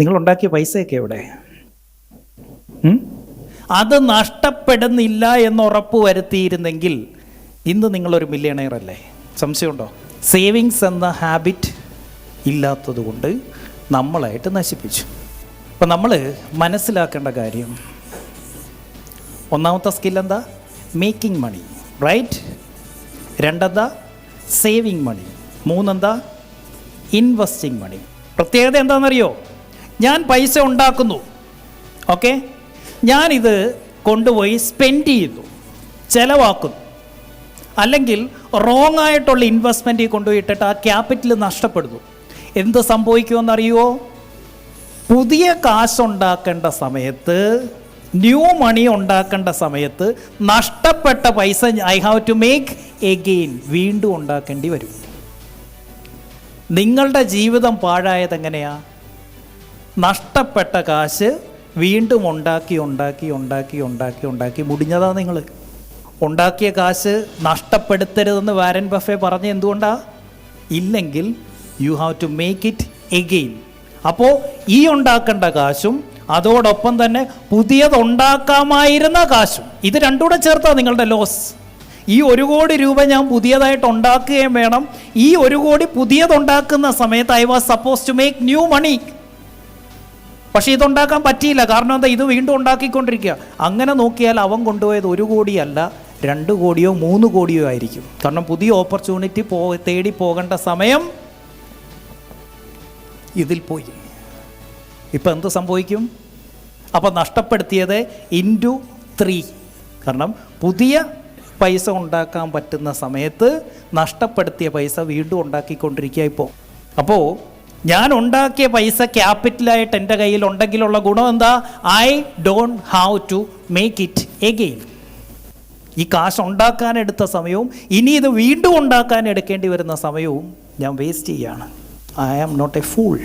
നിങ്ങൾ ഉണ്ടാക്കിയ പൈസയൊക്കെ എവിടെ? അത് നഷ്ടപ്പെടുന്നില്ല എന്ന് ഉറപ്പ് വരുത്തിയിരുന്നെങ്കിൽ ഇന്ന് നിങ്ങളൊരു മില്യണയർ അല്ലേ? സംശയമുണ്ടോ? സേവിങ്സ് എന്ന ഹാബിറ്റ് ഇല്ലാത്തതുകൊണ്ട് നമ്മളായിട്ട് നശിപ്പിച്ചു. അപ്പം നമ്മൾ മനസ്സിലാക്കേണ്ട കാര്യം ഒന്നാമത്തെ സ്കിൽ എന്താ? മേക്കിംഗ് മണി റൈറ്റ് രണ്ടെന്താ? സേവിങ് മണി മൂന്നെന്താ? ഇൻവെസ്റ്റിംഗ് മണി പ്രത്യേകത എന്താണെന്നറിയോ? ഞാൻ പൈസ ഉണ്ടാക്കുന്നു. ഓക്കെ ഞാനിത് കൊണ്ടുപോയി സ്പെൻഡ് ചെയ്യുന്നു. ചിലവാക്കുന്നു. അല്ലെങ്കിൽ റോങ് ആയിട്ടുള്ള ഇൻവെസ്റ്റ്മെന്റിൽ കൊണ്ടുപോയിട്ടിട്ട് ആ ക്യാപിറ്റൽ നഷ്ടപ്പെടുന്നു. എന്ത് സംഭവിക്കുമെന്നറിയുമോ പുതിയ കാശുണ്ടാക്കേണ്ട സമയത്ത് ന്യൂ മണി ഉണ്ടാക്കേണ്ട സമയത്ത് നഷ്ടപ്പെട്ട പൈസ I have to make again വീണ്ടും ഉണ്ടാക്കേണ്ടി വരും. നിങ്ങളുടെ ജീവിതം പാഴായത് എങ്ങനെയാ? നഷ്ടപ്പെട്ട കാശ് വീണ്ടും ഉണ്ടാക്കി ഉണ്ടാക്കി ഉണ്ടാക്കി ഉണ്ടാക്കി ഉണ്ടാക്കി. മുടിഞ്ഞതാ നിങ്ങൾ ഉണ്ടാക്കിയ കാശ് നഷ്ടപ്പെടുത്തരുതെന്ന് വാരൻ ബഫെ പറഞ്ഞ എന്തുകൊണ്ടാണ് ഇല്ലെങ്കിൽ you have to make it again അപ്പോൾ ഈ ഉണ്ടാക്കേണ്ട കാശും അതോടൊപ്പം തന്നെ പുതിയത് ഉണ്ടാക്കാമായിരുന്ന കാശും. ഇത് രണ്ടും കൂടെ ചേർത്താ നിങ്ങളുടെ ലോസ് ഈ ഒരു കോടി രൂപ ഞാൻ പുതിയതായിട്ട് ഉണ്ടാക്കുകയും വേണം. ഈ ഒരു കോടി പുതിയതുണ്ടാക്കുന്ന സമയത്ത് I was suppose to make new money പക്ഷേ ഇതുണ്ടാക്കാൻ പറ്റിയില്ല. കാരണം എന്താ? ഇത് വീണ്ടും ഉണ്ടാക്കിക്കൊണ്ടിരിക്കുക. അങ്ങനെ നോക്കിയാൽ അവൻ കൊണ്ടുപോയത് ഒരു കോടിയല്ല രണ്ട് കോടിയോ മൂന്ന് കോടിയോ ആയിരിക്കും. കാരണം പുതിയ ഓപ്പർച്യൂണിറ്റി പോ തേടി പോകേണ്ട സമയം ഇതിൽ പോയി. ഇപ്പം എന്ത് സംഭവിക്കും? അപ്പം നഷ്ടപ്പെടുത്തിയത് ഇന്റു ത്രീ കാരണം പുതിയ പൈസ ഉണ്ടാക്കാൻ പറ്റുന്ന സമയത്ത് നഷ്ടപ്പെടുത്തിയ പൈസ വീണ്ടും ഉണ്ടാക്കിക്കൊണ്ടിരിക്കുക ഇപ്പോൾ. അപ്പോൾ ഞാൻ ഉണ്ടാക്കിയ പൈസ ക്യാപിറ്റലായിട്ട് എന്റെ കയ്യിൽ ഉണ്ടെങ്കിലുള്ള ഗുണം എന്താ? I don't have to make it again ഈ കാശ് ഉണ്ടാക്കാൻ എടുത്ത സമയവും ഇനി ഇത് വീണ്ടും ഉണ്ടാക്കാൻ എടുക്കേണ്ടി വരുന്ന സമയവും ഞാൻ വേസ്റ്റ് ചെയ്യാണ്. I am not a fool